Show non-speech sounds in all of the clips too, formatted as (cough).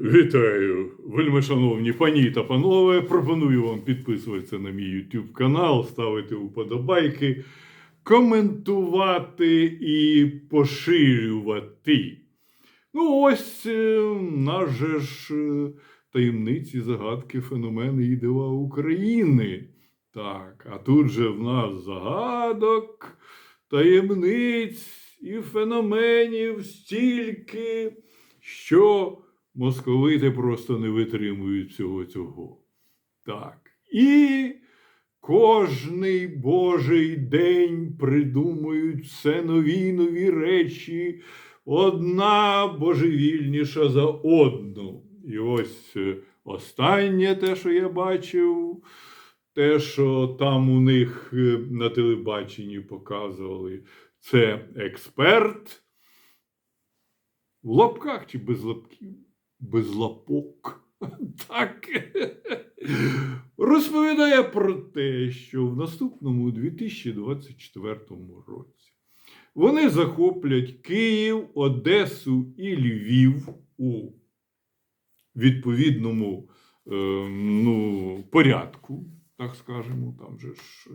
Вітаю, вельми шановні пані та панове. Пропоную вам підписуватися на мій YouTube канал, ставити вподобайки, коментувати і поширювати. Ну, ось е, наш ж е, таємниці, загадки, феномени і дива України. Так, а тут же в нас загадок, таємниць і феноменів стільки, що московити просто не витримують всього цього. Так. І кожний божий день придумують все нові нові речі, одна божевільніша за одну. І ось е, останнє те, що я бачив, те, що там у них е, на телебаченні показували, це експерт. В лапках чи без лапків? Без лапок. (laughs) Так. Розповідає про те, що в наступному 2024 році вони захоплять Київ, Одесу і Львів у відповідному е, ну, порядку, так скажемо, там же ж е,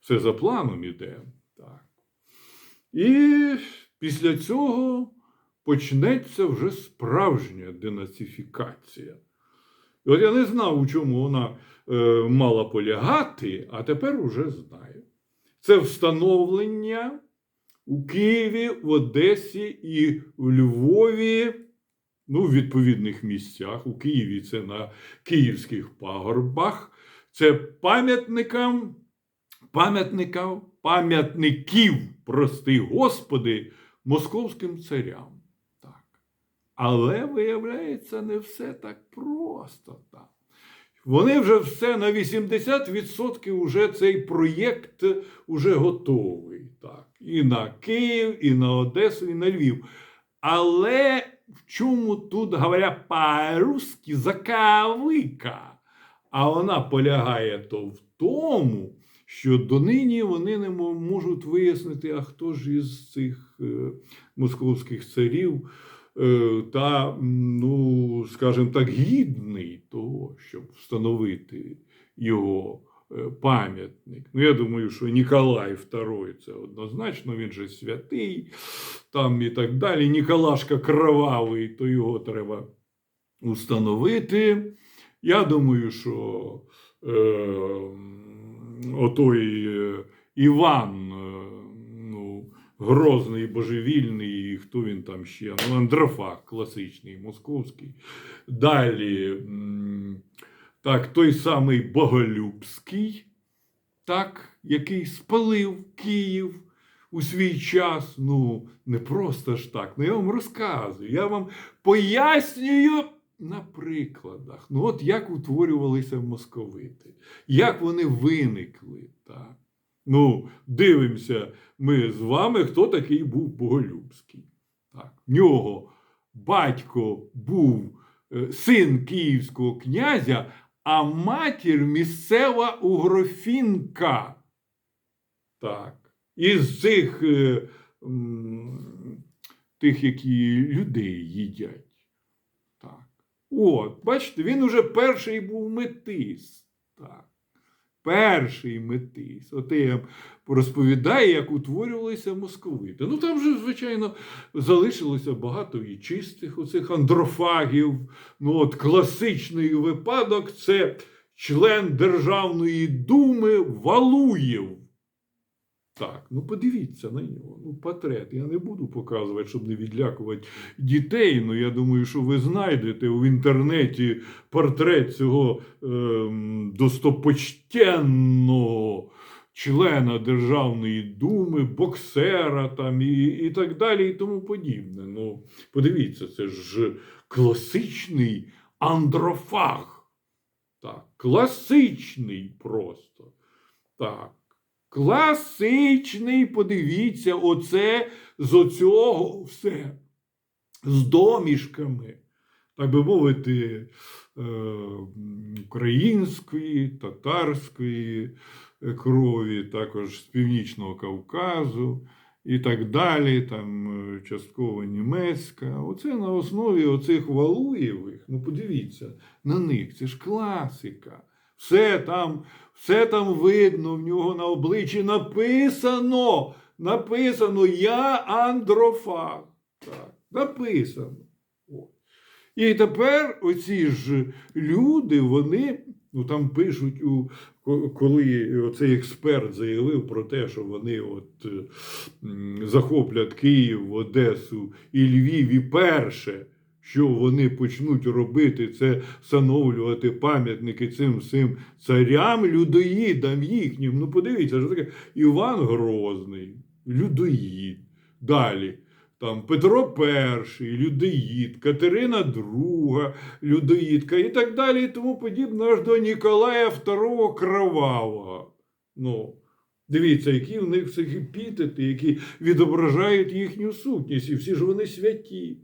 все за планом іде. Так. І після цього почнеться вже справжня денацифікація. І от я не знав, у чому вона е, мала полягати, а тепер уже знаю. Це встановлення у Києві, в Одесі і в Львові, ну, в відповідних місцях. У Києві це на Київських пагорбах. Це пам'ятникам, пам'ятникам, пам'ятників, прости Господи, московським царям. Але, виявляється, не все так просто там. Вони вже все на 80% вже цей проєкт уже готовий. Так. І на Київ, і на Одесу, і на Львів. Але в чому тут, говоря по-русски, заковика? А вона полягає то в тому, що донині вони не можуть вияснити, а хто ж із цих е, московських царів та, ну, скажімо так, гідний того, щоб встановити його е, пам'ятник. Ну, я думаю, що Ніколай II це однозначно, він же святий, там і так далі. Ніколашка кровавий, то його треба установити. Я думаю, що е, отой е, Іван, е, ну, грозний, божевільний, хто він там ще? Ну, Андрофаг, класичний, московський. Далі, так, той самий Боголюбський, так, який спалив Київ у свій час. Ну, не просто ж так. Ну, я вам розказую, я вам пояснюю на прикладах. Ну, от як утворювалися московити, як вони виникли. Так. Ну, дивимося ми з вами, хто такий був Боголюбський. Так. Нього батько був е, син київського князя, а матір місцева угрофінка. Так. Із цих е, тих, які людей їдять. Так. От, бачите, він уже перший був метис. Так. Перший метис. От я розповідаю, як утворювалися московити. Ну там же, звичайно, залишилося багато і чистих оцих андрофагів. Ну, от класичний випадок це член Державної думи Валуєв. Так, ну подивіться на нього. Ну, портрет. Я не буду показувати, щоб не відлякувати дітей. Ну, я думаю, що ви знайдете в інтернеті портрет цього ем, достопочтенного члена Державної думи, боксера там і, і так далі, і тому подібне. Ну, подивіться, це ж класичний андрофаг. Так, класичний просто. Так. Класичний, подивіться, оце з оцього все. З домішками, так би мовити, е, української, татарської е, крові, також з Північного Кавказу і так далі, там е, частково німецька. Оце на основі оцих Валуєвих. Ну, подивіться на них, це ж класика. Все там, все там видно, в нього на обличчі написано. Написано Я андрофаг. Так, написано. І тепер оці ж люди, вони, ну там пишуть, у, коли оцей експерт заявив про те, що вони от захоплять Київ, Одесу і Львів, і перше, що вони почнуть робити, це встановлювати пам'ятники цим всім царям, людоїдам їхнім. Ну, подивіться, що таке Іван Грозний, людоїд. Далі. Там Петро І, людоїд, Катерина II, людоїдка і так далі, і тому подібне, аж до Ніколая II Кровавого. Ну, дивіться, які в них всіх епітети, які відображають їхню сутність, і всі ж вони святі.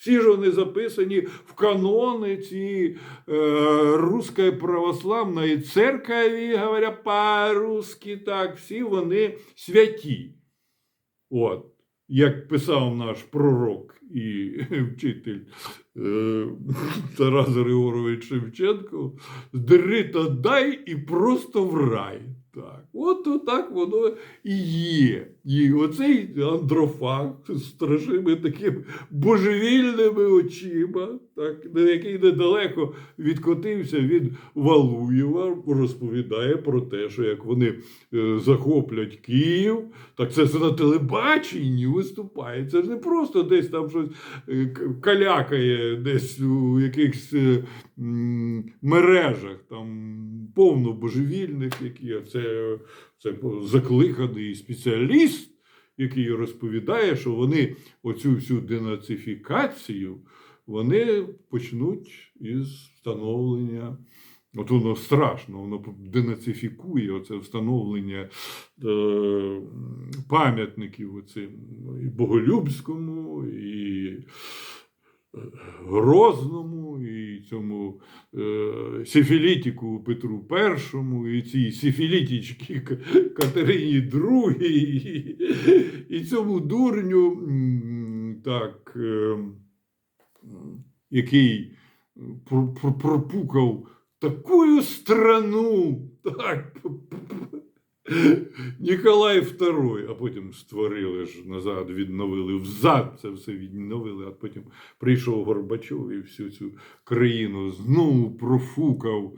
Всі ж вони записані в канони цієї е, Руської православної церкви, говорять по-русски, так, всі вони святі. От як писав наш пророк і (laughs) вчитель е, (laughs) Тарас Григорович Шевченко, здери та дай і просто в рай. От так воно і є. І оцей андрофаг з страшними такими божевільними очима, так, який недалеко відкотився від Валуєва, розповідає про те, що як вони е, захоплять Київ, так це на телебаченні виступає. Це ж не просто десь там щось е, калякає, десь у якихось е, мережах, там повно божевільних, які це, це закликаний спеціаліст, який розповідає, що вони оцю всю денацифікацію вони почнуть із встановлення. От воно страшно, воно денацифікує оце встановлення е, пам'ятників оцим і Боголюбському, і Грозному, і цьому е, сифілітіку Петру І, і цій сифілітічці Катерині II, і, і цьому дурню, так, е, який пр- пропукав такую страну, так, (laughs) Ніколай II, а потім створили ж назад, відновили взад, це все відновили, а потім прийшов Горбачов і всю цю країну знову профукав.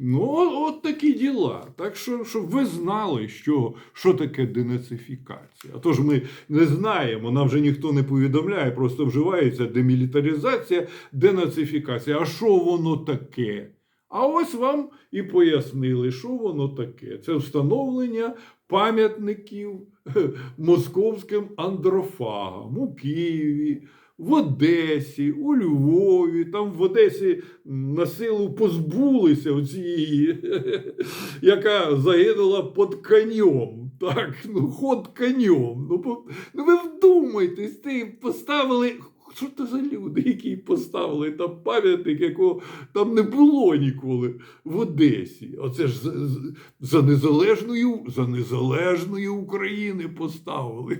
Ну, от, такі діла. Так що, щоб ви знали, що, що таке денацифікація. А то ж ми не знаємо, нам вже ніхто не повідомляє, просто вживається демілітаризація, денацифікація. А що воно таке? А ось вам і пояснили, що воно таке. Це встановлення пам'ятників (laughs) московським андрофагам у Києві, в Одесі, у Львові. Там в Одесі на силу позбулися цієї, (laughs) яка загинула під конем. Так, ну ход конем. Ну, ну ви вдумайтесь, ти поставили. Що це за люди, які поставили там пам'ятник, якого там не було ніколи в Одесі. Оце ж за, за- за незалежною, за незалежної України поставили.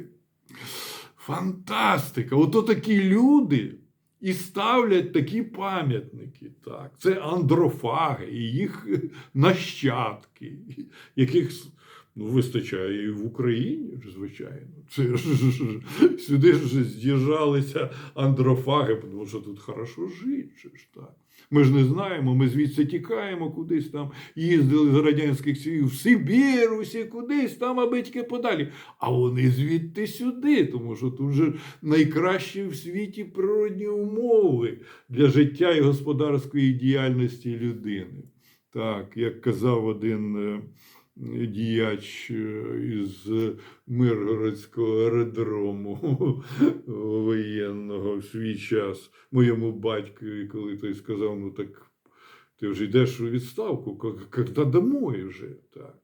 Фантастика! Ото такі люди і ставлять такі пам'ятники. Так. Це андрофаги і їх нащадки, яких ну, вистачає і в Україні, звичайно. Це сюди ж з'їжджалися андрофаги, тому що тут хорошо жити. так. Ми ж не знаємо, ми звідси тікаємо кудись там, їздили з радянських сіл в Сибір, усі кудись там, аби тільки подалі. А вони звідти сюди, тому що тут же найкращі в світі природні умови для життя і господарської діяльності людини. Так, як казав один е, діяч е, із Миргородського аеродрому (laughs) воєнного в свій час моєму батькові, коли той сказав, ну так ти вже йдеш у відставку, коли домой вже. Так.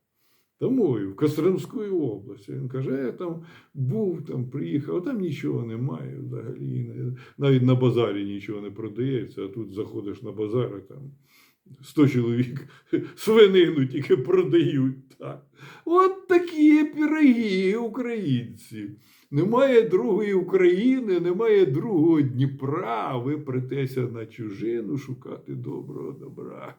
Домой, в Костромську область. Він каже, я там був, там приїхав, а там нічого немає взагалі. Навіть на базарі нічого не продається, а тут заходиш на базар, і там 100 чоловік (laughs) свинину тільки продають. Так. От такі пироги українці. Немає другої України, немає другого Дніпра, ви претеся на чужину шукати доброго добра.